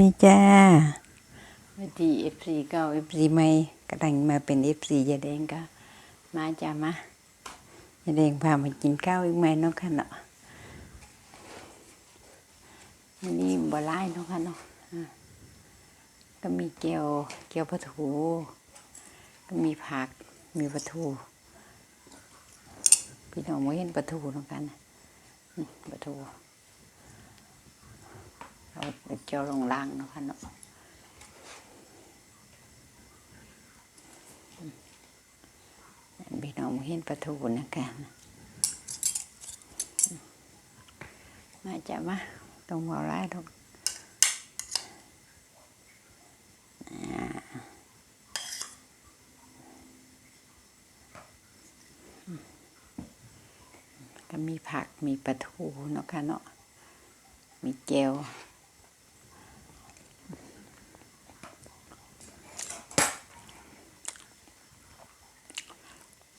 ดีจ้าสวัสดีเอฟซีเก่าเอฟซีใหม่กำลังมาเป็นเอฟซียาแดงก็มาจ้ามายาแดงพามากินข้าวอีกไหมน้องคะเนาะวันนี้บ่ไล่เน้องคะเนาะก็มีเกี๊ยวเกี๊ยวปลาทูก็มีผักมีปลาทูพี่น้องไม่เห็นปลาทูน้องกันนะอืมปลาทู เราเจียวลงล่างนะคะเนาะพี่น้องเห็นประตูนะคะมาจะมาตรงหัวร้ายตรงอ่าก็มีผักมีปลาทูเนาะค่ะเนาะมีเจล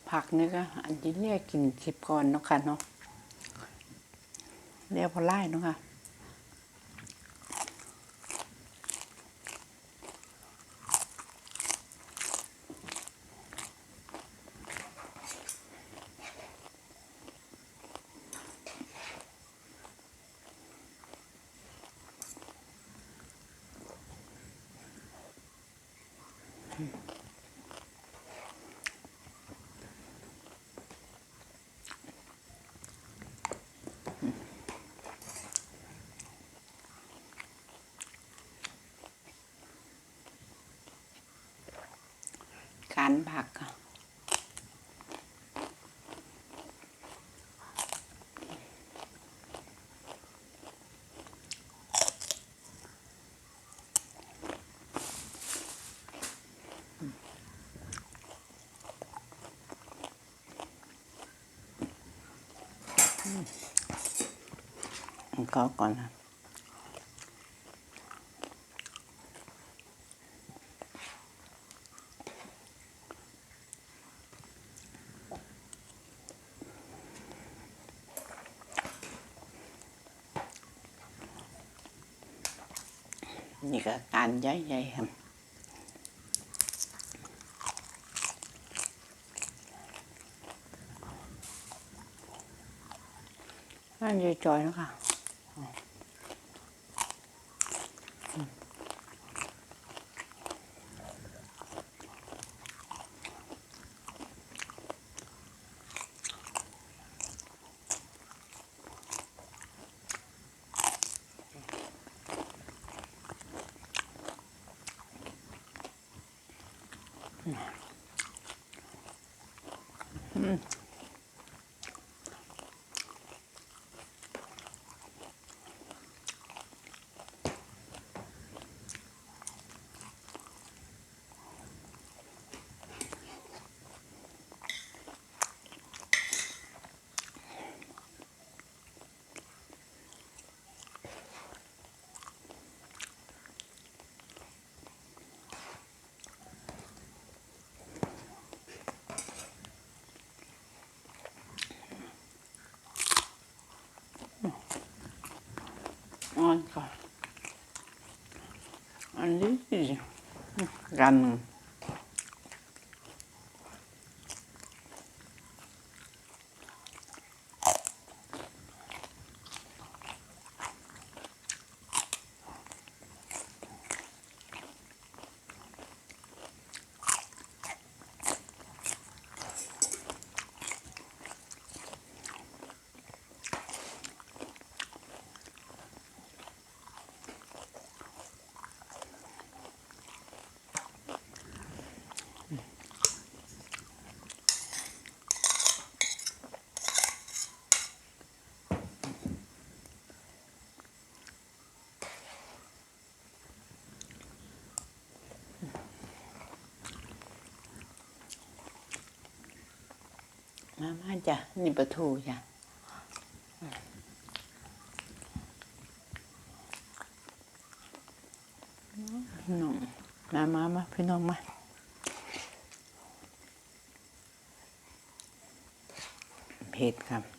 ผักนี่ก็อันนี้เรียกกินสิบก่อนเนาะค่ะเนาะเรียกพอไล่เนาะค่ะ การผักอะก็ก่อนนะ นี่ก็การใหญ่ครับอันนี้จอยแล้วค่ะ อ่อนก่อนอัน มามาจ้ะนี่ปลาทูจ้ะน้องมามามาพี่น้องมาเผ็ดครับ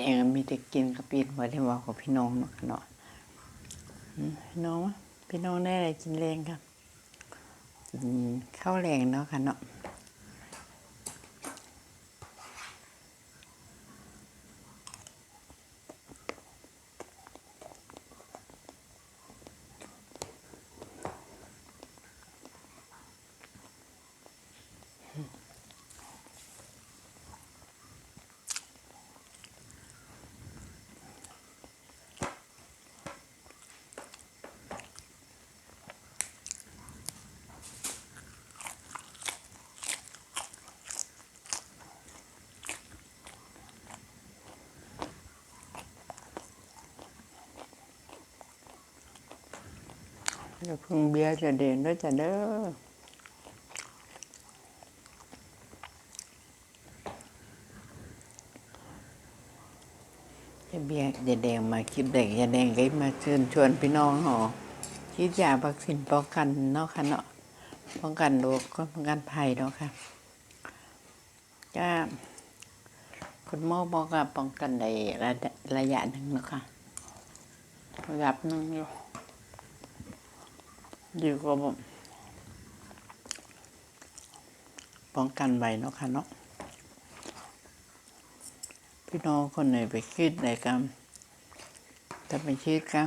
ดงมีแต่กินกับปีนไว้ได้บอกกับพี่น้องเนาะค่ะเนาะอืมพี่น้องพี่น้องได้อะไรกินแรงครับกินข้าวแรงเนาะค่ะเนาะ อย่าเพึ่งเบียร์จะเด่นด้วยจะเด้อจะเบียร์จะแดงมาคลิปเด็กจะแดงก็มาเชิญชวนพี่น้องหอคิดยาวัคซีนป้องกันเนาะค่ะเนาะป้องกันโรคก็ป้องกันภัยเนาะค่ะก็คุณหมอบอกว่าป้องกันในระดับระยะหนึ่งเนาะค่ะระดับหนึ่งอยู่ ดีกว่าป้องกันไว้เนาะค่ะเนาะพี่น้องคนไหนไปคิดในกันถ้าไปคิดกัน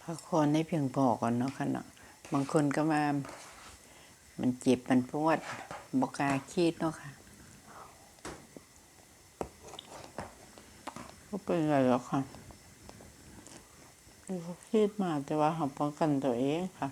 พักผ่อนให้เพียงพอก่อนเนาะค่ะเนาะบางคนก็มา มันเจ็บมันปวดบอกกาคิดเนาะค่ะก็เป็นไรหรอก ค่ะเขาคิดมาแต่ว่าเขาป้องกันตัวเองค่ะ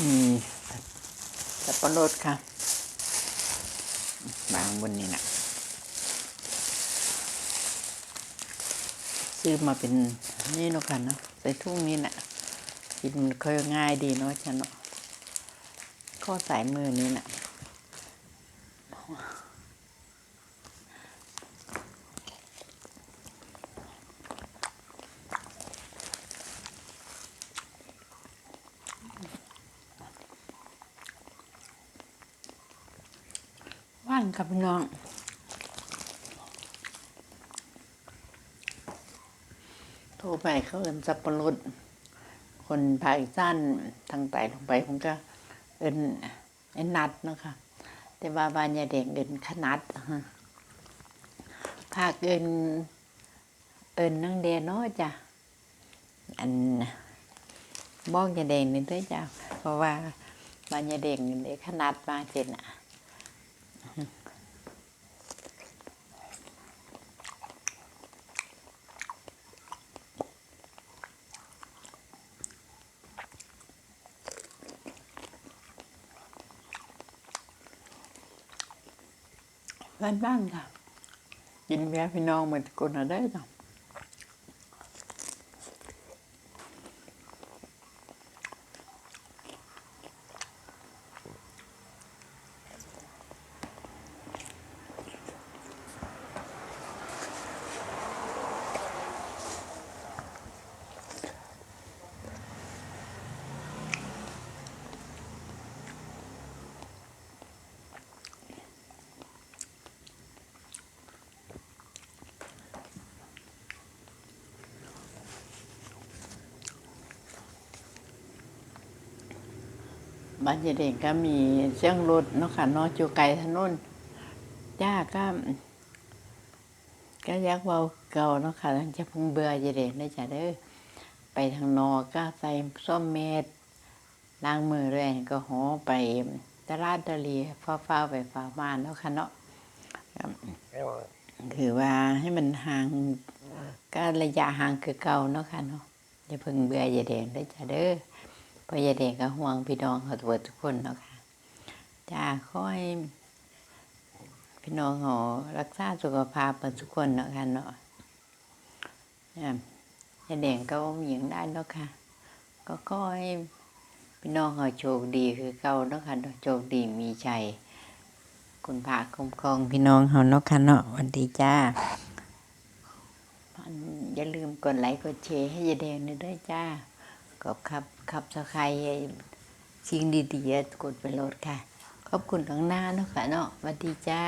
อืมสับปะรดค่ะบางบนนี้นะซื้อมาเป็นนี่เนาะค่ะเนาะใส่ทุ่งนี่นะกินเคยง่ายดีเนาะฉันเนาะข้อสายมือนี้นะ่ะางกับพี่น้องโทรไปเขาเอินสับปะรดคนภาคอีสานทางใต้ลงไปผมก็เอินไอ้นัดนะคะแต่ว่าบ้านยาแดงเอินขนัดภาคเอินเอินนั่งเดนเนาะจ้ะอันบ้อกยาแดงนี่ด้วยจ้ะเพราะว่าบ้านยาแดงนี่ขนัดมาเจนอะ บ้านบ้านค่ะกินแม่พี่น้องเจ้ะบ้านยายเด็กก็มีเสียงรถเนาะค่ะนาะจูไกลถนนจ้าก็ก็ยักเบาเก่าเนาะค่ะจะพิ่งเบื่อยายเด็กนะจ๊ะเด้อไปทางนอก็ใส่ส้มเม็ดล้างมือด้วยแอลก็หอไปตลาดตะลีฟ้าฟ้าไปฟ้ามาเนาะค่ะเนาะคือว่าให้มันห่างก็ระยะห่างคือเก่าเนาะค่ะเนาะอย่าเพิ่งเบื่ออย่าแดงได้จ้ะเด้อ พระอยาแดงก็ห่วงพี่น้องเขาตัวทุกคนเนาะค่ะจ้าขอให้พี่น้องเขารักษาสุขภาพกันทุกคนเนาะค่ะเนาะยาแดงก็มีอย่างได้เนาะค่ะ ก็ขอให้พี่น้องเขาโชคดีคือเก่าเนาะค่ะเนโชคดีมีชัยคุณพระคุ้มครองพี่น้องเฮาเนาะค่ะเนาะวัสดีจ้าอย่าลืมกดไลค์กดแชร์ให้ยายแดงนี่ด้วยจ้าก็ขับ ขับสกายสิ่งดีๆกดไปโหลดค่ะ ขอบคุณข้งหน้าเนาะค่ะเนาะสวัสดีจ้า